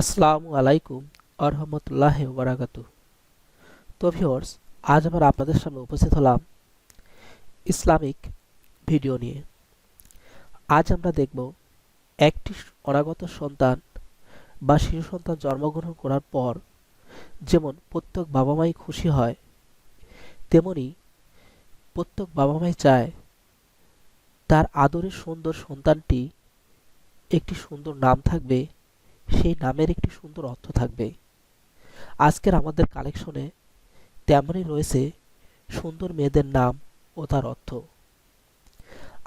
আসসালামু আলাইকুম আরহামতুল্লাহ বারাকাতু তো ভিওর্স আজ আমরা আপনাদের সামনে উপস্থিত হলাম ইসলামিক ভিডিও নিয়ে। আজ আমরা দেখব একটি অনাগত সন্তান বা শিশু সন্তান জন্মগ্রহণ করার পর যেমন প্রত্যেক বাবা মাই খুশি হয়, তেমনি প্রত্যেক বাবা মাই চায় তার আদরের সুন্দর সন্তানটি একটি সুন্দর নাম থাকবে সেই নামের একটি সুন্দর অর্থ থাকবে। আজকের আমাদের কালেকশনে তেমনই রয়েছে সুন্দর মেয়েদের নাম ও তার অর্থ।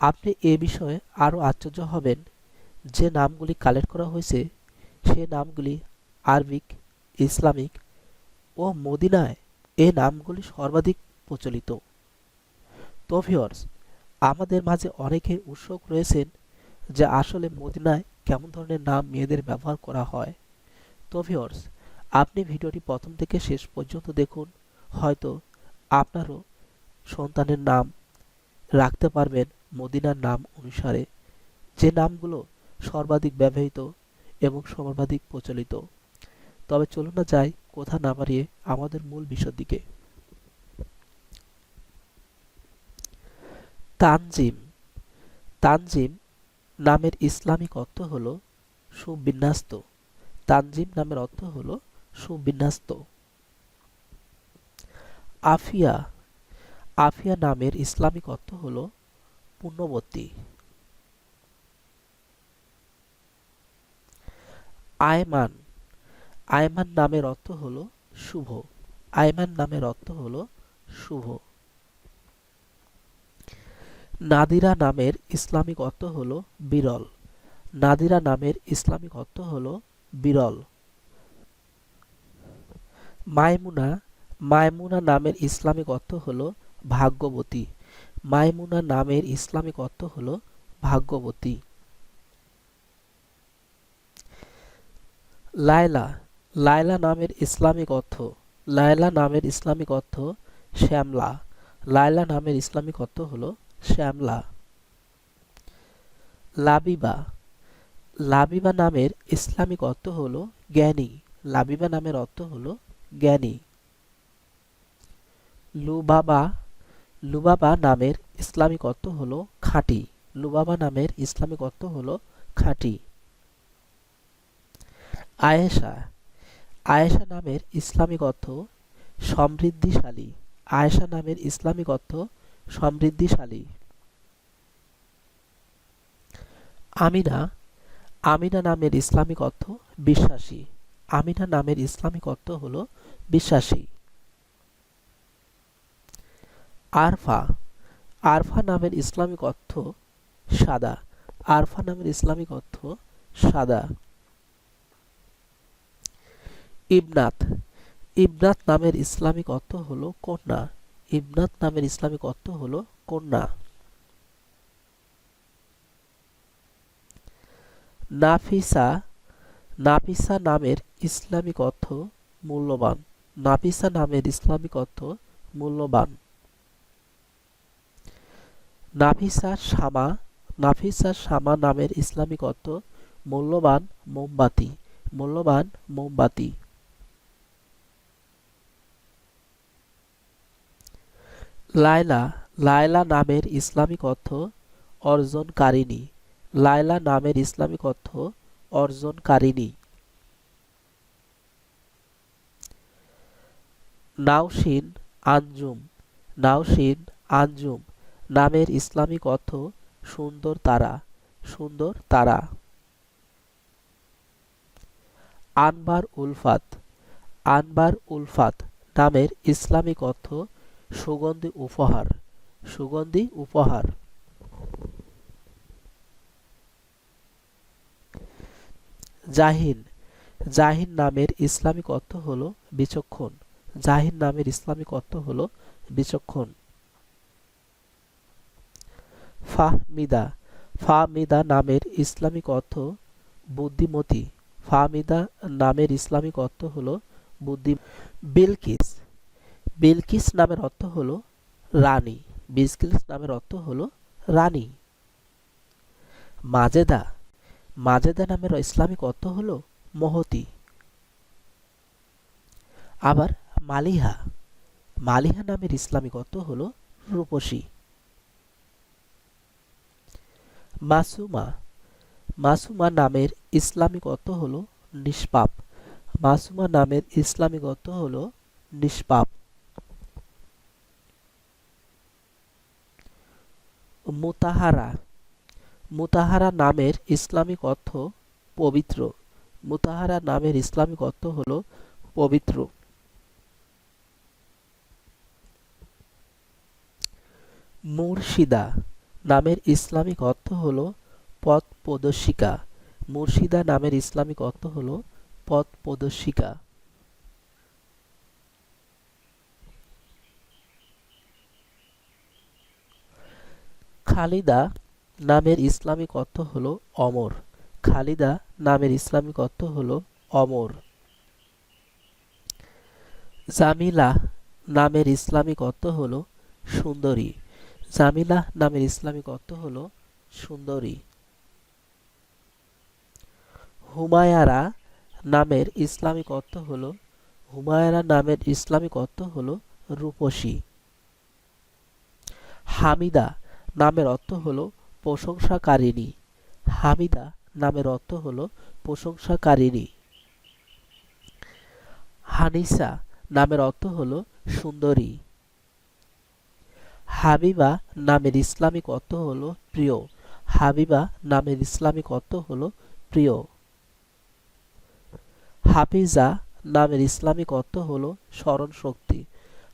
আপনি এ বিষয়ে আরও আশ্চর্য হবেন যে নামগুলি কালেক্ট করা হয়েছে, সে নামগুলি আরবিক, ইসলামিক ও মদিনায় এ নামগুলি সর্বাধিক প্রচলিত। তো ভিওর্স আমাদের মাঝে অনেকে উৎসুক রয়েছেন যে আসলে মদিনায় কেমন ধরনের নাম মেয়েদের ব্যবহার করা হয়? তো ভিওর্স আপনি ভিডিওটি প্রথম থেকে শেষ পর্যন্ত দেখুন। হয়তো আপনারও সন্তানের নাম রাখতে পারবেন মদিনার নাম অনুসারে। যে নামগুলো সর্বাধিক ব্যবহৃত এবং সর্বাধিক প্রচলিত। তবে চলুন না যাই কথা না বাড়িয়ে আমাদের মূল বিষয়ের দিকে। তানজিম। তানজিম নামের ইসলামিক অর্থ হল সুবিন্যস্ত। তানজিম নামের অর্থ হল সুবিন্যস্ত। আফিয়া। আফিয়া নামের ইসলামিক অর্থ হল পুণ্যবতী আয়মান। আয়মান নামের অর্থ হল শুভ। আয়মান নামের অর্থ হল শুভ। নাদিরা নামের ইসলামিক অর্থ হল বিরল। নাদিরা নামের ইসলামিক অর্থ হল বিরল। মায়মুনা মায়মুনা নামের ইসলামিক অর্থ হল ভাগ্যবতী। মায়মুনা নামের ইসলামিক অর্থ হল ভাগ্যবতী। লায়লা লায়লা নামের ইসলামিক অর্থ। লায়লা নামের ইসলামিক অর্থ শ্যামলা। লায়লা নামের ইসলামিক অর্থ হলো শ্যামলা। লাবিবা। লাবিবা নামের ইসলামিক অর্থ হল জ্ঞানী। লাবিবা নামের অর্থ হল জ্ঞানী। লুবাবা। লুবাবা নামের ইসলামিক অর্থ হল খাঁটি। লুবাবা নামের ইসলামিক অর্থ হল খাঁটি। আয়েশা। আয়েশা নামের ইসলামিক অর্থ সমৃদ্ধিশালী। আয়েশা নামের ইসলামিক অর্থ সমৃদ্ধিশালী। আমিনা আমিনা নামের ইসলামিক অর্থ বিশ্বাসী। আমিনা নামের ইসলামিক অর্থ হল বিশ্বাসী। আরফা আরফা নামের ইসলামিক অর্থ সাদা। আরফা নামের ইসলামিক অর্থ সাদা। ইবনাত ইবনাত নামের ইসলামিক অর্থ হল কন্যা। ইবনাত নামের ইসলামিক অর্থ হল কন্যা। নাফিসা নাফিসা নামের ইসলামিক অর্থ মূল্যবান। নাফিসা নামের ইসলামিক অর্থ মূল্যবান। নাফিসা শামা নাফিসা শামা নামের ইসলামিক অর্থ মূল্যবান মোমবাতি। মূল্যবান মোমবাতি। লায়লা লায়লা নামের ইসলামিক অর্থ অর্জনকারিণী। লায়লা নামের ইসলামিক অর্থ অর্জনকারিণী। নাওশিন আঞ্জুম নাওশিন আঞ্জুম নামের ইসলামিক অর্থ সুন্দর তারা সুন্দর তারা। আনবার উলফাত আনবার উলফাত নামের ইসলামিক অর্থ সুগন্ধি উপহার সুগন্ধি উপহার। জাহিন জাহিন নামের ইসলামিক অর্থ হলো বিচক্ষণ। জাহিন নামের ইসলামিক অর্থ হলো বিচক্ষণ। ফাহমিদা ফাহমিদা নামের ইসলামিক অর্থ বুদ্ধিমতী। ফাহমিদা নামের ইসলামিক অর্থ হলো বুদ্ধি বিলকিস বিলকিস নামের অর্থ হলো রানী। বিলকিস নামের অর্থ হলো রানী। মাজেদা। মাজেদা নামের ইসলামিক অর্থ হলো মহতি। আবার মালিহা। মালিহা নামের ইসলামিক অর্থ হলো রূপসী। মাসুমা। মাসুমা নামের ইসলামিক অর্থ হলো নিষ্পাপ। মাসুমা নামের ইসলামিক অর্থ হলো নিষ্পাপ। মুতাহারা। মুতাহারা নামের ইসলামিক অর্থ পবিত্র। মুতাহারা নামের ইসলামিক অর্থ হলো পবিত্র। মুর্শিদা নামের ইসলামিক অর্থ হলো পথ প্রদর্শিকা। মুর্শিদা নামের ইসলামিক অর্থ হলো পথ প্রদর্শিকা। খালিদা নামের ইসলামিক অর্থ হলো অমর। খালিদা নামের ইসলামিক অর্থ হলো অমর। জামিলা নামের ইসলামিক অর্থ হলো সুন্দরী। জামিলা নামের ইসলামিক অর্থ হলো সুন্দরী। হুমায়ারা নামের ইসলামিক অর্থ হলো, হুমায়রা নামের ইসলামিক অর্থ হলো রূপসী। হামিদা নামের অর্থ হল প্রশংসাকারিণী। হামিদা নামের অর্থ হল প্রশংসাকারিণী। হানিসা নামের অর্থ হল সুন্দরী। হাবিবা নামের ইসলামিক অর্থ হল প্রিয়। হাবিবা নামের ইসলামিক অর্থ হলো প্রিয়। হাফিজা নামের ইসলামিক অর্থ হল স্মরণ শক্তি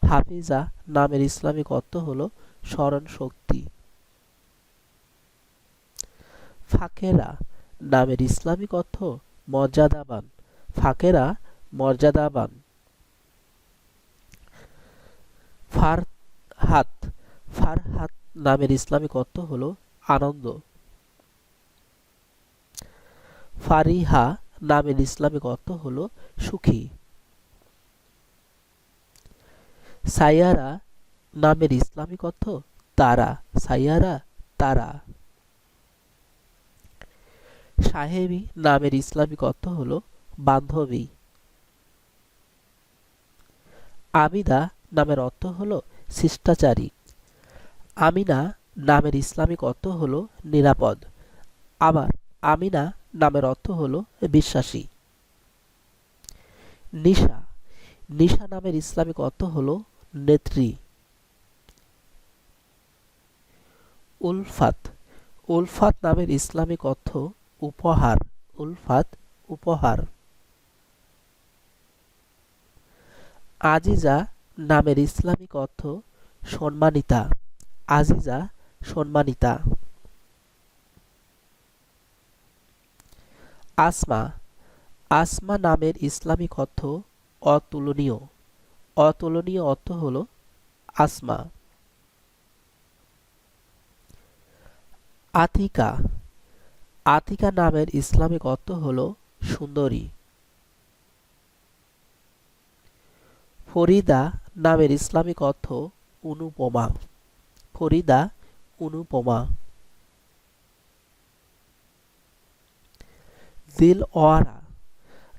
হাফিজা নামের ইসলামিক অর্থ হলো স্মরণ শক্তি ফাকেরা নামের ইসলামিক অর্থ মর্যাদাবান। ফাকেরা মর্যাদাবান। ফারহাত। ফারহাত নামের ইসলামিক অর্থ হল আনন্দ। ফারিহা নামের ইসলামিক অর্থ হল সুখী। সাইয়ারা নামের ইসলামিক অর্থ তারা। সাইয়ারা তারা। সাহেবী নামের ইসলামিক অর্থ হলো বান্ধবী। আমিদা নামের অর্থ হল শিষ্টাচারী। আমিনা নামের ইসলামিক অর্থ হল নিরাপদ। আবার আমিনা নামের অর্থ হল বিশ্বাসী। নিশা। নিশা নামের ইসলামিক অর্থ হল নেত্রী। উলফাত। উলফাত নামের ইসলামিক অর্থ উপহার, উলফাত উপহার। আজিজা নামের ইসলামিক অর্থ সম্মানিতা। আজিজা সম্মানিতা। আসমা আসমা নামের ইসলামিক অর্থ অতুলনীয়। অতুলনীয় অর্থ হল আসমা। আতিকা আতিকা নামের ইসলামিক অর্থ হল সুন্দরী। ফরিদা নামের ইসলামিক অর্থ অনুপমা। ফরিদা অনুপমা। দিল ওয়ারা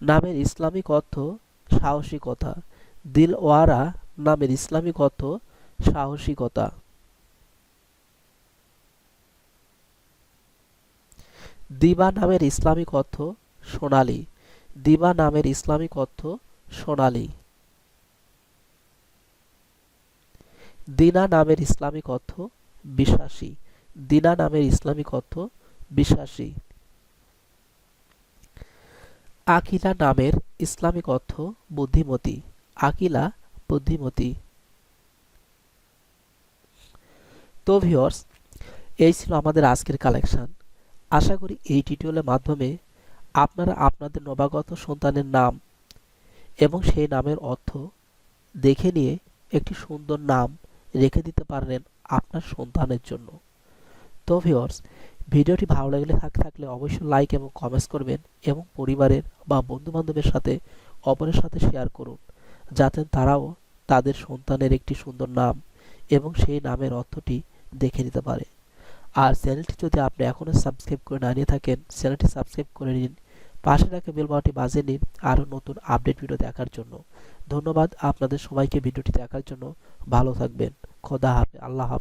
নামের ইসলামিক অর্থ সাহসিকতা। দিল ওয়ারা নামের ইসলামিক অর্থ সাহসিকতা। দিবা নামের ইসলামিক অর্থ সোনালী। দিবা নামের ইসলামিক অর্থ সোনালী। দিনা নামের ইসলামিক অর্থ বিশ্বাসী। দিনা নামের ইসলামিক অর্থ বিশ্বাসী। আকিলা নামের ইসলামিক অর্থ বুদ্ধিমতী। আকিলা বুদ্ধিমতী। তো ভিওর্স এই ছিল আমাদের আজকের কালেকশন। আশা করি এই টিউটোরিয়ালের মাধ্যমে আপনারা আপনাদের নবাগত সন্তানের নাম এবং সেই নামের অর্থ দেখে নিয়ে একটি সুন্দর নাম রেখে দিতে পারলেন আপনার সন্তানের জন্য। তো ভিওর্স ভিডিওটি ভালো লাগলে থাক থাকলে অবশ্যই লাইক এবং কমেন্টস করবেন এবং পরিবারের বা বন্ধু বান্ধবের সাথে অপরের সাথে শেয়ার করুন, যাতে তারাও তাদের সন্তানের একটি সুন্দর নাম এবং সেই নামের অর্থটি দেখে নিতে পারে। আর চ্যানেলটি যদি আপনি এখনও সাবস্ক্রাইব করে না নিয়ে থাকেন, চ্যানেলটি সাবস্ক্রাইব করে নিন। পাশে রাখা বেল বাজে নিন আরও নতুন আপডেট ভিডিও দেখার জন্য। ধন্যবাদ আপনাদের সবাইকে ভিডিওটি দেখার জন্য। ভালো থাকবেন। খোদা হাফে আল্লাহ